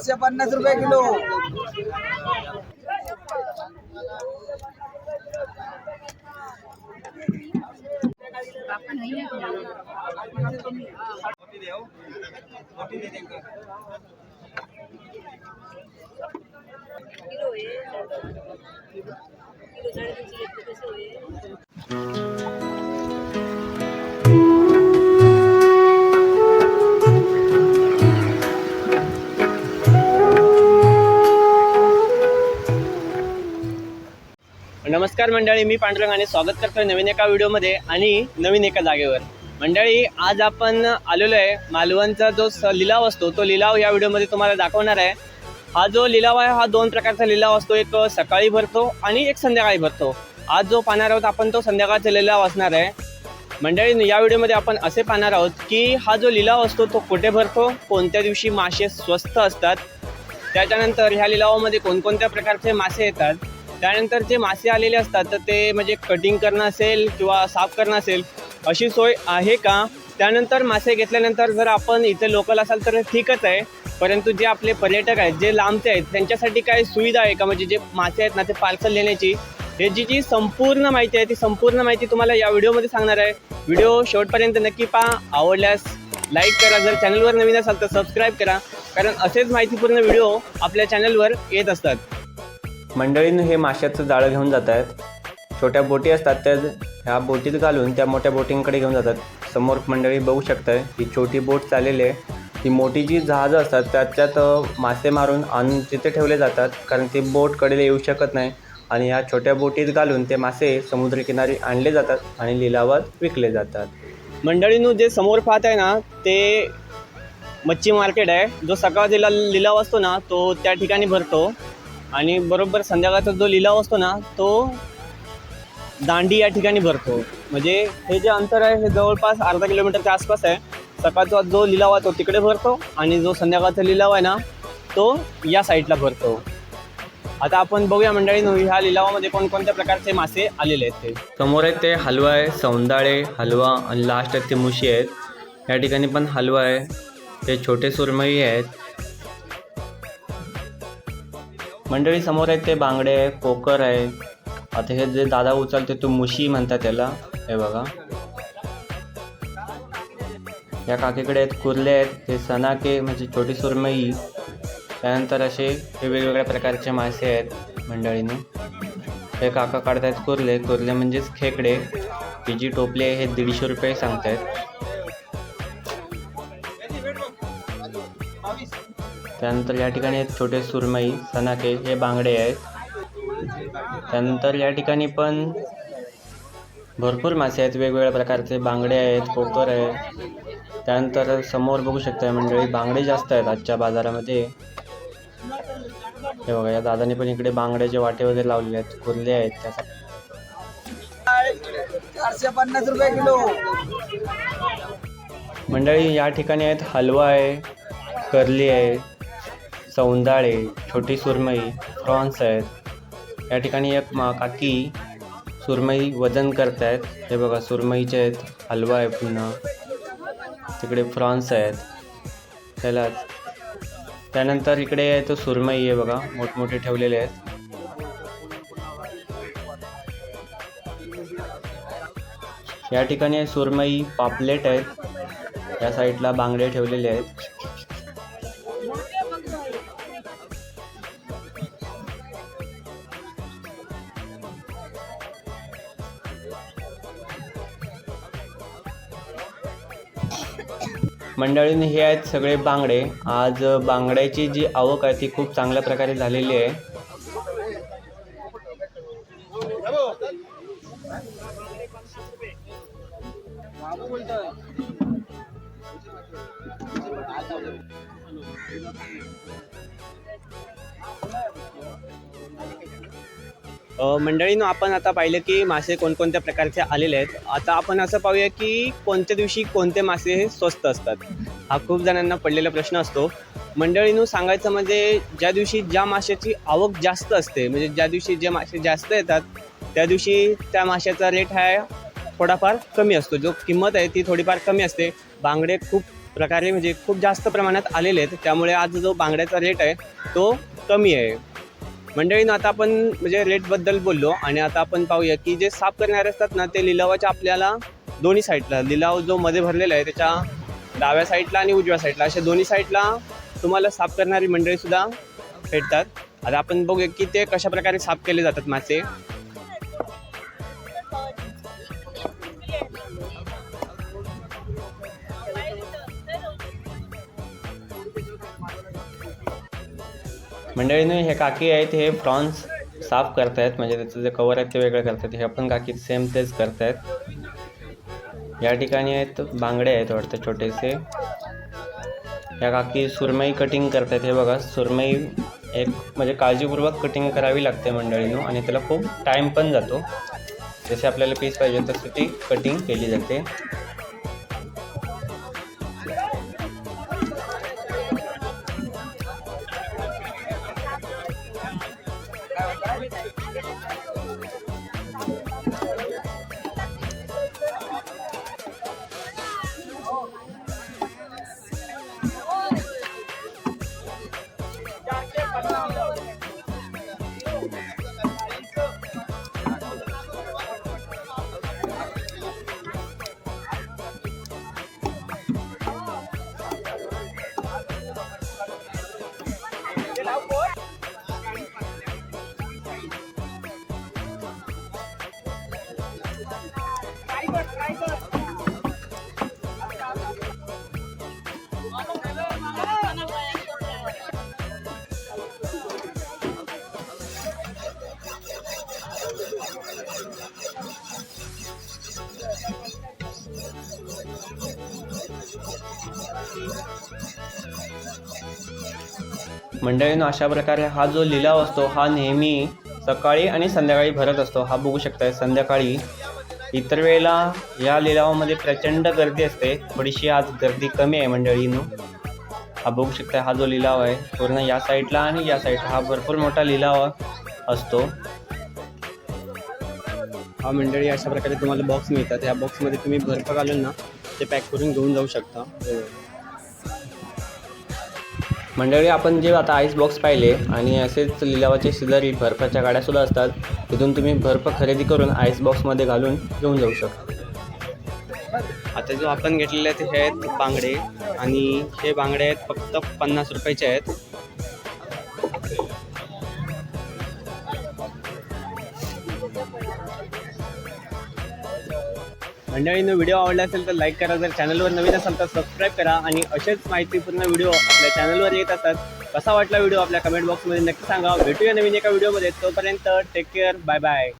चारशे पन्नास रुपये किलो नमस्कार मंडळी मी पांडुरंग आणि स्वागत करतोय नवीन एका व्हिडिओमध्ये आणि नवीन एका जागेवर. मंडळी आज आपण आलेलो आहे मालवणचा जो स लिलाव असतो तो लिलाव या व्हिडिओमध्ये तुम्हाला दाखवणार आहे. हा जो लिलाव आहे हा दोन प्रकारचा लिलाव असतो. एक सकाळी भरतो आणि एक संध्याकाळी भरतो. आज जो पाहणार आहोत आपण तो संध्याकाळचा लिलाव असणार आहे. मंडळी या व्हिडिओमध्ये आपण असे पाहणार आहोत की हा जो लिलाव असतो तो कुठे भरतो कोणत्या दिवशी मासे स्वस्त असतात त्याच्यानंतर ह्या लिलावामध्ये कोणकोणत्या प्रकारचे मासे येतात त्यानंतर जे मासे आलेले असतात तर ते म्हणजे कटिंग करणं असेल किंवा साफ करणं असेल अशी सोय आहे का? त्यानंतर मासे घेतल्यानंतर जर आपण इथे लोकल असाल तर ठीकच आहे. परंतु जे आपले पर्यटक आहेत जे लांबचे आहेत त्यांच्यासाठी काय सुविधा आहे का? म्हणजे जे मासे आहेत ना ते पार्सल नेण्याची हे जी जी संपूर्ण माहिती आहे ती संपूर्ण माहिती तुम्हाला या व्हिडिओमध्ये सांगणार आहे. व्हिडिओ शेवटपर्यंत नक्की पहा. आवडल्यास लाईक करा. जर चॅनलवर नवीन असाल तर सबस्क्राईब करा. कारण असेच माहितीपूर्ण व्हिडिओ आपल्या चॅनलवर येत असतात. मंडळीनं हे माशाचं जाळं घेऊन जात आहेत. छोट्या बोटी असतात त्या ह्या बोटीत घालून त्या मोठ्या बोटींकडे घेऊन जातात. समोर मंडळी बघू शकताय ही छोटी बोट चाललेली आहे. ती मोठी जी जहाजं असतात त्याच्यात मासे मारून आणून तिथे ठेवले जातात कारण ती बोट कडेला येऊ शकत नाही. आणि ह्या छोट्या बोटीत घालून ते मासे समुद्रकिनारी आणले जातात आणि लिलावात विकले जातात. मंडळीनं जे समोर पाहत आहे ना ते मच्छी मार्केट आहे. जो सकाळचा लिलाव असतो ना तो त्या ठिकाणी भरतो. आणि बरोबर संध्याकाळचा जो लिलाव असतो ना तो दांडी या ठिकाणी भरतो. म्हणजे हे जे अंतर आहे हे जवळपास अर्धा किलोमीटरच्या आसपास आहे. सकाळचा जो लिलाव आहे तो तिकडे भरतो आणि जो संध्याकाळचा लिलाव आहे ना तो या साईडला भरतो. आता आपण बघूया मंडळी ह्या लिलावामध्ये कोणकोणत्या प्रकारचे मासे आलेले आहेत ते? समोर आहेत ते हलवा आहे सौंदाळे हलवा आणि लास्ट आहेत ते मुशी आहेत. या ठिकाणी पण हलवा आहे. ते छोटे सुरमई आहेत. मंडळी समोर आहेत ते बांगडे आहे कोकर आहे. आता हे जे दादा उचलते तो मुशी म्हणतात त्याला हे बघा. या काकीकडे आहेत कुर्ले आहेत हे सनाके म्हणजे छोटी सुरमई. त्यानंतर असे हे वेगवेगळ्या प्रकारचे मासे आहेत मंडळीने. हे काका काढतायत कुर्ले. कुर्ले म्हणजेच खेकडे. ही जी टोपली आहे हे दीडशे रुपये सांगतायत. त्यानंतर या ठिकाणी आहेत छोटे सुरमई सनाके हे बांगडे आहेत. त्यानंतर या ठिकाणी पण भरपूर मासे आहेत वेगवेगळ्या प्रकारचे बांगडे आहेत कोकर आहे. त्यानंतर समोर बघू शकता मंडळी बांगडे जास्त आहेत आजच्या बाजारामध्ये. हे बघा या दादाने पण इकडे बांगड्याचे वाटे वगैरे लावलेले आहेत कुर्ले आहेत त्यासाठी. चारशे पन्नास रुपये किलो. मंडळी या ठिकाणी आहेत हलवा आहे करली आहे. सौंदाळे छोटी सुरमई प्रॉन्स आहेत या ठिकाणी एक मा काकी सुरमई वजन करतायत. हे बघा सुरमईचे आहेत हलवा आहे पुन्हा. तिकडे फ्रॉन्स आहेत त्याला त्यानंतर इकडे आहे तो सुरमई आहे बघा मोठमोठे ठेवलेले आहेत. या ठिकाणी सुरमई पापलेट आहेत. या साईडला बांगडे ठेवलेले आहेत. मंडळीने हे आहेत सगळे बांगडे. आज बांगड्याची जी आवक आहे ती खूप चांगल्या प्रकारे झालेली आहे. मंडळीनं आपण आता पाहिलं की मासे कोणकोणत्या प्रकारचे आलेले आहेत. आता आपण असं पाहूया की कोणत्या दिवशी कोणते मासे हे स्वस्त असतात. हा खूप जणांना पडलेला प्रश्न असतो. मंडळीनं सांगायचं म्हणजे ज्या दिवशी ज्या माशाची आवक जास्त असते म्हणजे ज्या दिवशी जे मासे जास्त येतात त्या दिवशी त्या माशाचा रेट हा थोडाफार कमी असतो. जो किंमत आहे ती थोडीफार कमी असते. बांगडे खूप प्रकारे म्हणजे खूप जास्त प्रमाणात आलेले आहेत. त्यामुळे आज जो बांगड्याचा रेट आहे तो कमी आहे. मंडळीनं आता आपण म्हणजे रेटबद्दल बोललो आणि आता आपण पाहूया की जे साफ करणारे असतात ना ते लिलावाच्या आपल्याला दोन्ही साईडला लिलाव जो मध्ये भरलेला आहे त्याच्या डाव्या साईडला आणि उजव्या साईडला अशा दोन्ही साईडला तुम्हाला साफ करणारी मंडळीसुद्धा भेटतात. आता आपण बघूया की ते कशा प्रकारे साफ केले जातात मासे. मंडळीने हे काकी आहेत हे प्रॉन्स साफ करतायत म्हणजे त्याचं जे कवर आहे ते वेगळं करतायत हे पण काकी सेम तेच करतायत. या ठिकाणी आहेत बांगडे आहेत वाटतं छोटेसे. या काकी सुरमई कटिंग करतायत हे बघा सुरमई एक म्हणजे काळजीपूर्वक कटिंग करावी लागते मंडळीनं आणि त्याला खूप टाईम पण जातो. जसे आपल्याला पीस पाहिजे तसे ती कटिंग केली जाते. Yeah. मंडळीनं अशा प्रकारे हा जो लिलाव असतो हा नेहमी सकाळी आणि संध्याकाळी भरत असतो. हा बघू शकताय संध्याकाळी. इतर वेळेला या लिलावामध्ये प्रचंड गर्दी असते. थोडीशी आज गर्दी कमी आहे मंडळीनं. हा बघू शकताय हा जो लिलाव आहे पूर्ण या साईडला आणि या साईडला. हा भरपूर मोठा लिलाव असतो. हा मंडळी अशा प्रकारे तुम्हाला बॉक्स मिळतात. या बॉक्समध्ये तुम्ही बर्फ घालून ना ते पॅक करून घेऊन जाऊ शकता. मंडळी आपण जे आता आईस बॉक्स पाहिले आणि असेच लिलावाचे शेजारी बर्फाच्या गाड्यासुद्धा असतात. तिथून तुम्ही बर्फ खरेदी करून आईस बॉक्समध्ये घालून घेऊन जाऊ शकता. आता जो आपण घेतलेले आहेत हे आहेत बांगडे आणि हे बांगडे आहेत फक्त पन्नास रुपयाचे आहेत. मंडळींनी व्हिडिओ आवडला असेल तर लाईक करा. जर चॅनलवर नवीन असाल तर सबस्क्राईब करा आणि असेच माहितीपूर्ण व्हिडिओ आपल्या चॅनलवर येत असतात कसा वाटला व्हिडिओ आपल्या कमेंट बॉक्समध्ये नक्की सांगा. भेटूया नवीन एका व्हिडिओमध्ये तोपर्यंत टेक केअर बाय बाय